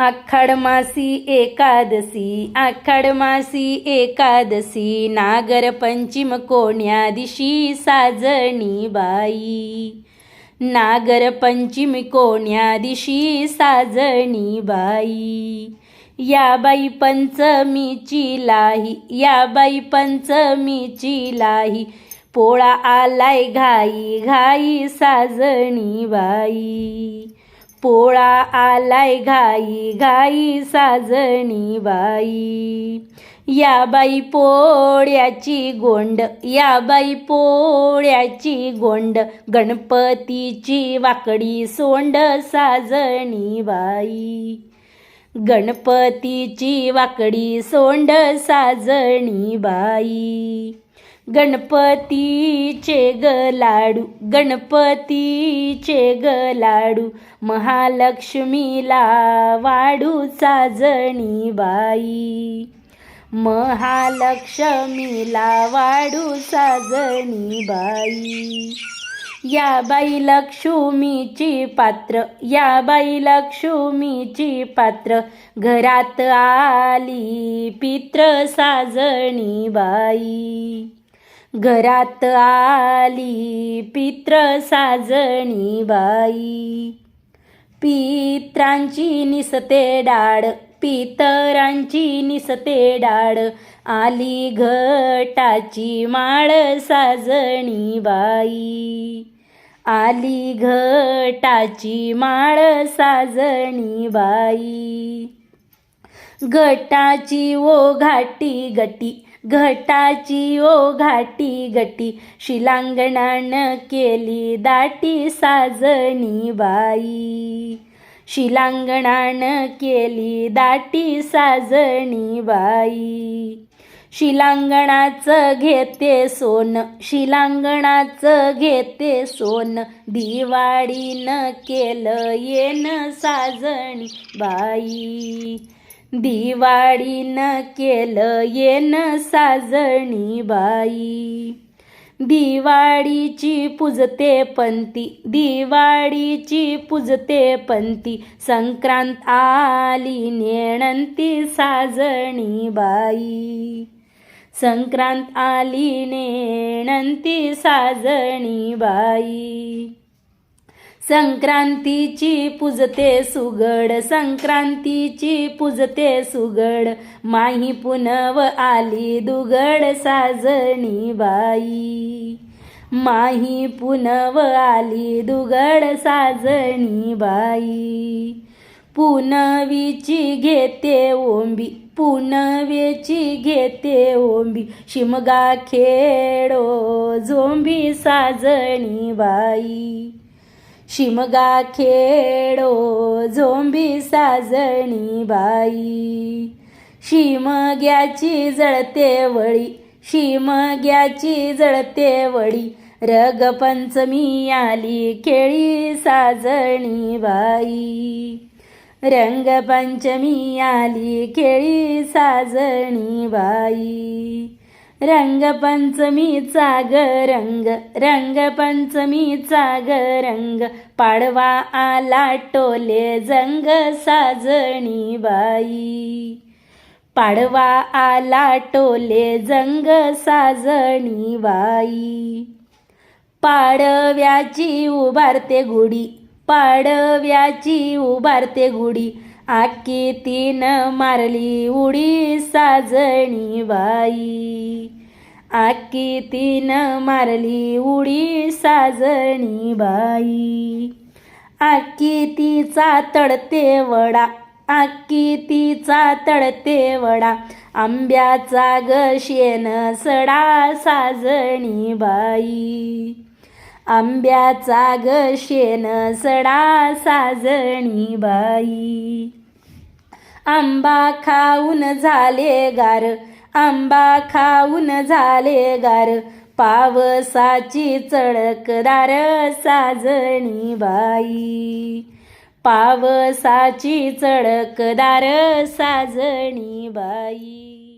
आखाडमासी एकादशी आखाडमासी एकादशी नागरपंचम कोण्या दिशी साजणी बाई. नागरपंचम कोण्या दिशी साजणी बाई. या बाई पंचमीची लाही या बाई पंचमीची लाही पोळा आलाय घाई घाई साजणी बाई. पोळा आलाय घाई घाई साजणी बाई. या बाई पोळ्याची गोंड या बाई पोळ्याची गोंड गणपतीची वाकडी सोंड साजणी बाई. गणपतीची वाकडी सोंड साजणी बाई. गणपतीचे ग लाडू गणपतीचे ग लाडू महालक्ष्मीला वाडू साजणी बाई. महालक्ष्मीला वाडू साजणी बाई. या बाई लक्ष्मीची पात्र या बाई लक्ष्मीची पात्र घरात आली पित्र साजणी बाई. घरात आली पित्र साजणी बाई. पित्रांची निसते डाळ पितरांची निसते डाळ आली घटाची माळ साजणी बाई. आली घटाची माळ साजणी बाई. घटाची ओ घाटी गटी घटाची ओ घाटी गटी. शिलांगणान केली दाटी साजणी बाई. शिलांगणान केली दाटी साजणी बाई. शिलांगणाचं घेते सोन शिलांगणाचं घेते सोन. दिवाळीनं केलं येन साजणी बाई. दिवाळीनं केलं येन साजणी बाई. दिवाळीची पुजते पंती दिवाळीची पुजते पंती संक्रांत आली नेणंती साजणी बाई. संक्रांत आली नेणंती साजणी बाई. संक्रांतीची पुजते सुगड संक्रांतीची पुजते सुगड. माही पुनव आली दुगड साजणी बाई. माही पुनव आली दुगड साजणी बाई. पुनवीची घेते ओंबी पुनवेची घेते ओंबी. शिमगा खेडो झोंबी साजणी बाई. शिमगा खेडो झोंबी साजणी बाई. शिमग्याची जळते वळी शिमग्याची जळते वळी रगपंचमी आली खेळी साजणी बाई. रंगपंचमी आली खेळी साजणी बाई. रंगपंचमीचा ग रंग रंगपंचमीचा ग रंग. पाडवा आला टोले जंग साजणी बाई. पाडवा आला टोले जंग साजणी बाई. पाडव्याची उभारते गुढी पाडव्याची उभारते गुढी. आकी तीन मारली उडी साजणी बाई. आकी तीन मारली उडी साजणी बाई. आकी तिचा तडते वडा आकी तिचा तडते वडा आंब्याचा ग शेण सडा साजणी बाई. आंब्याचा ग शेण सडा साजणी बाई. आंबा खाऊन झाले गार आंबा खाऊन झाले गार पावसाची चळकदार साजणी बाई. पावसाची चळकदार साजणी बाई.